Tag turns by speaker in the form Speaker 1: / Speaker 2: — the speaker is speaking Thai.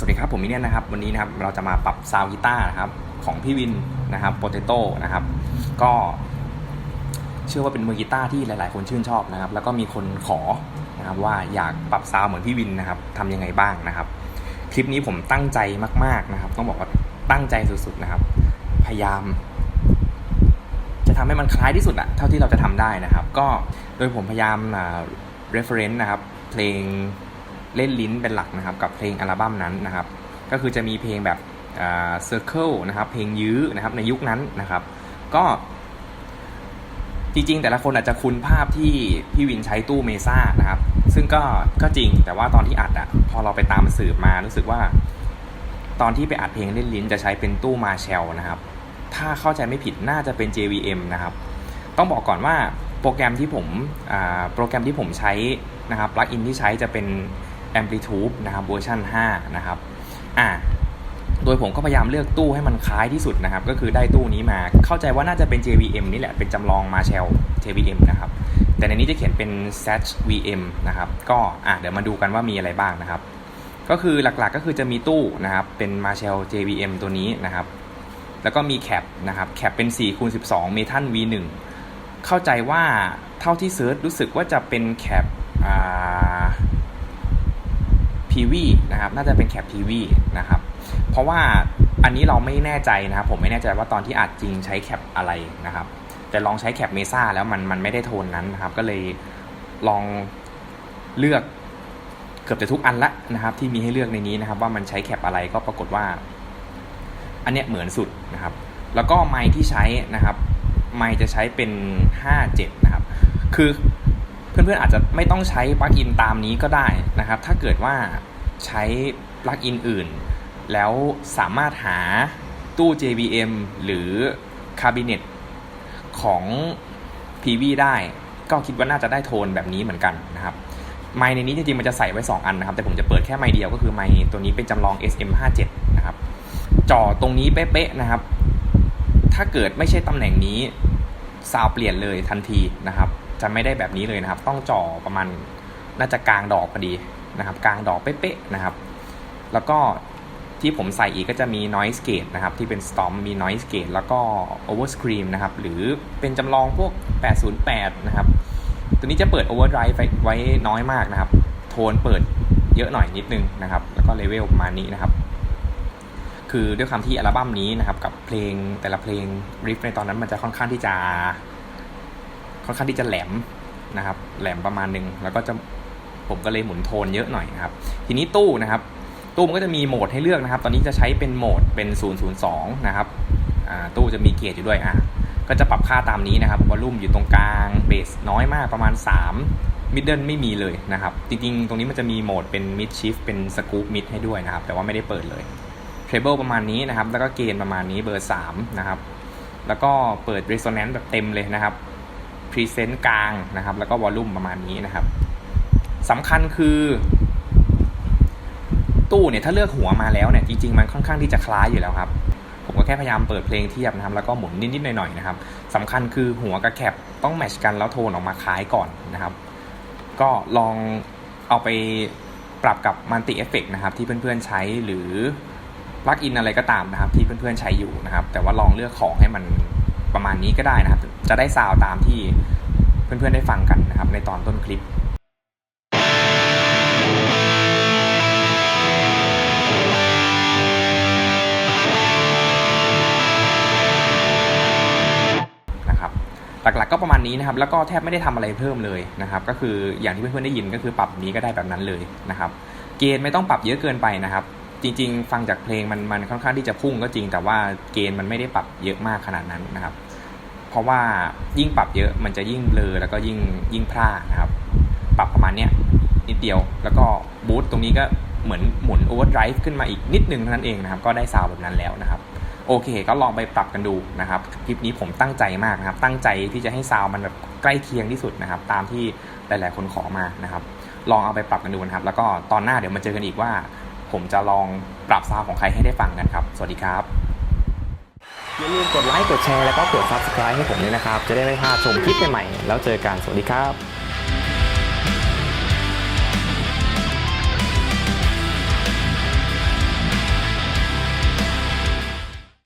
Speaker 1: สวัสดีครับผมมิเนียนะครับวันนี้นะครับเราจะมาปรับซาวกีตาร์นะครับของพี่วินนะครับโปเตโต้นะครับก็เชื่อว่าเป็นมือกีตาร์ที่หลาย ๆ คนชื่นชอบนะครับ แล้วก็มีคนขอนะครับว่าอยากปรับซาวเหมือนพี่วินนะครับทำยังไงบ้างนะครับ คลิปนี้ผมตั้งใจมาก ๆ นะครับ ต้องบอกว่าตั้งใจสุด ๆ นะครับ พยายาม จะทำให้มันคล้ายที่สุดอะเท่าที่เราจะทำได้นะครับ ก็โดยผมพยายามอ่า reference นะครับเพลง เล่นลิ้นเป็นหลักนะครับกับเพลงอัลบั้มนั้นนะครับ ก็คือจะมีเพลงแบบอ่า circle นะครับเพลงยื้อนะครับในยุคนั้นนะครับ ก็จริงๆ แต่ละคนอาจจะคุ้นภาพที่พี่วินใช้ตู้เมซ่านะครับ ซึ่งก็ก็จริงแต่ว่าตอนที่อัดอะพอเราไปตามสืบมารู้สึกว่า ตอนที่ไปอัดเพลงเล่นลิ้นจะใช้เป็นตู้มาเชลนะครับ ถ้าเข้าใจไม่ผิดน่าจะเป็น JVM นะครับ ต้องบอกก่อนว่าโปรแกรมที่ผมโปรแกรมที่ผมใช้นะครับปลั๊กอินที่ใช้จะเป็น Amplitude นะครับเวอร์ชัน5นะครับอ่าโดยผมก็พยายามเลือกตู้ให้มันคล้ายที่สุดนะครับ ก็คือได้ตู้นี้มาเข้าใจว่าน่าจะเป็น JVM นี่แหละ เป็นจำลอง Marshall JVM นะครับ แต่ในนี้จะเขียนเป็น s a t VM นะครับ ก็อะเดี๋ยวมาดูกันว่ามีอะไรบ้างนะครับ ก็คือหลักๆก็คือจะมีตู้นะครับ เป็น Marshall JVM ตัวนี้นะครับ แล้วก็มีแคปนะครับแคปเป็น4คูณ12 เมทัล V1 เข้าใจว่าเท่าที่เซิร์ชรู้สึกว่าจะเป็นแคปอ่า PV นะครับน่าจะเป็นแคป PV นะครับเพราะว่าอันนี้เราไม่แน่ใจนะครับ ผมไม่แน่ใจว่าตอนที่อัดจริงใช้แคปอะไรนะครับ แต่ลองใช้แคปเมซ่าแล้วมันมันไม่ได้โทนนั้นนะครับ ก็เลยลองเลือกเกือบจะทุกอันละนะครับ ที่มีให้เลือกในนี้นะครับ ว่ามันใช้แคปอะไรก็ปรากฏว่า อันเนี้ยเหมือนสุดนะครับ แล้วก็ไมค์ที่ใช้นะครับ ไมค์จะใช้เป็น 57 นะครับ คือเพื่อนๆอาจจะไม่ต้องใช้ปลั๊กอินตามนี้ก็ได้นะครับ ถ้าเกิดว่า ใช้ปลั๊กอินอื่น แล้วสามารถหาตู้ JVM หรือคาบิเนตของ PV ได้ ก็คิดว่าน่าจะได้โทนแบบนี้เหมือนกันนะครับ ไมในนี้จริงๆมันจะใส่ไว้ 2 อันนะครับ แต่ผมจะเปิดแค่ไมค์เดียวก็คือไมค์ตัวนี้เป็นจำลอง SM57 นะครับจ่อตรงนี้เป๊ะๆนะครับ ถ้าเกิดไม่ใช่ตำแหน่งนี้ซาวเปลี่ยนเลยทันทีนะครับ จะไม่ได้แบบนี้เลยนะครับ ต้องจ่อประมาณน่าจะกลางดอกพอดี นะครับกลางดอกเป๊ะๆนะครับ แล้วก็ที่ผมใส่อีกก็จะมี noise gate นะครับ ที่เป็น storm มี noise gate แล้วก็ overscream นะครับ หรือเป็นจำลองพวก 808 นะครับ ตัวนี้จะเปิด overdrive ไว้ไว้น้อยมากนะครับ โทนเปิดเยอะหน่อยนิดนึงนะครับ แล้วก็เลเวลประมาณนี้นะครับ คือด้วยความที่อัลบั้มนี้นะครับ กับเพลงแต่ละเพลงริฟในตอนนั้นมันจะค่อนข้างที่จะ ค่อนข้างที่จะแหลมนะครับ แหลมประมาณหนึ่งแล้วก็จะ ผมก็เลยหมุนโทนเยอะหน่อยนะครับ ทีนี้ตู้นะครับ ตู้มันก็จะมีโหมดให้เลือกนะครับ ตอนนี้จะใช้เป็นโหมดเป็น 002 นะครับตู้จะมีเกียร์อยู่ด้วยอะก็จะปรับค่าตามนี้นะครับวอลลุ่มอยู่ตรงกลางเบสน้อยมากประมาณ 3 มิดเดิลไม่มีเลยนะครับ จริงๆ ตรงนี้มันจะมีโหมดเป็นมิดชิฟเป็นสกู๊ปมิดให้ด้วยนะครับ แต่ว่าไม่ได้เปิดเลยเทเบิลประมาณนี้นะครับ แล้วก็เกณฑ์ประมาณนี้เบอร์ 3 นะครับ แล้วก็เปิด Resonance แบบเต็มเลยนะครับ Present กลางนะครับ แล้วก็วอลลุ่มประมาณนี้นะครับ สำคัญคือ ตู้เนี่ยถ้าเลือกหัวมาแล้วเนี่ยจริงๆมันค่อนข้างที่จะคล้ายอยู่แล้วครับผมก็แค่พยายามเปิดเพลงเทียบนะครับแล้วก็หมุนนิดๆหน่อยๆนะครับสำคัญคือหัวกับแคปต้องแมชกันแล้วโทนออกมาคล้ายก่อนนะครับ ก็ลองเอาไปปรับกับมัลติเอฟเฟกนะครับที่เพื่อนๆใช้หรือปลั๊กอินอะไรก็ตามนะครับ ที่เพื่อนๆใช้อยู่นะครับ แต่ว่าลองเลือกของให้มันประมาณนี้ก็ได้นะครับ จะได้ซาวตามที่เพื่อนๆได้ฟังกันนะครับ ในตอนต้นคลิป หลักๆก็ประมาณนี้นะครับ แล้วก็แทบไม่ได้ทำอะไรเพิ่มเลยนะครับ ก็คืออย่างที่เพื่อนๆได้ยินก็คือปรับนี้ก็ได้แบบนั้นเลยนะครับ เกณฑ์ไม่ต้องปรับเยอะเกินไปนะครับ จริง ๆ ฟังจากเพลงมันมันค่อนข้างที่จะพุ่งก็จริง แต่ว่าเกณฑ์มันไม่ได้ปรับเยอะมากขนาดนั้นนะครับ เพราะว่ายิ่งปรับเยอะมันจะยิ่งเบลอแล้วก็ยิ่งยิ่งพลาดนะครับ ปรับประมาณเนี้ยนิดเดียวแล้วก็บูตตรงนี้ก็เหมือนหมุนโอเวอร์ไดรฟ์ขึ้นมาอีกนิดนึงเท่านั้นเองนะครับ ก็ได้ซาวด์แบบนั้นแล้วนะครับ โอเค ก็ลองไปปรับกันดูนะครับคลิปนี้ผมตั้งใจมากนะครับ ตั้งใจที่จะให้ซาวมันแบบใกล้เคียงที่สุดนะครับ ตามที่หลาย ๆ คนขอมานะครับ ลองเอาไปปรับกันดูนะครับ แล้วก็ตอนหน้าเดี๋ยวมาเจอกันอีกว่า ผมจะลองปรับซาวของใครให้ได้ฟังกันครับ สวัสดีครับอย่าลืมกดไลค์กดแชร์แล้วก็กด Subscribe ให้ผมด้วยนะครับ จะได้ไม่พลาดชมคลิปใหม่ๆแล้วเจอกันสวัสดีครับ